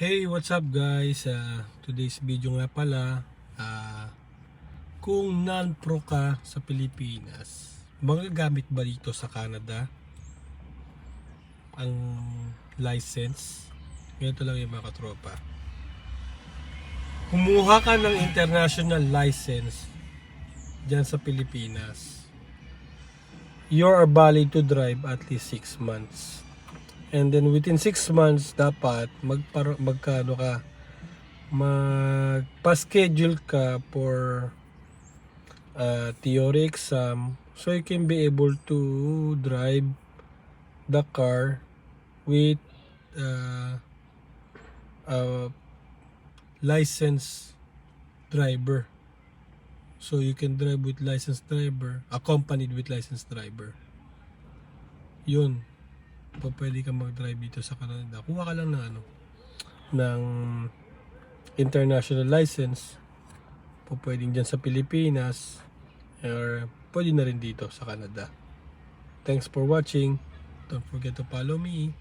Hey, what's up guys? Uh, today's video nga pala, ah, kung non-pro ka sa Pilipinas, magagamit ba dito sa Canada ang license? Ganito lang yung mga katropa. Kumuha ka ng international license dyan sa Pilipinas. You are valid to drive at least 6 months. And then within 6 months dapat magpar magkano ka magpa-schedule ka for uh, theory exam so you can be able to drive the car with uh, a licensed driver. So you can drive with licensed driver, accompanied with licensed driver. Yun pa pwede ka mag-drive dito sa Canada. Kuha ka lang ng ano, ng international license. Po pwedeng dyan sa Pilipinas or pwede na rin dito sa Canada. Thanks for watching. Don't forget to follow me.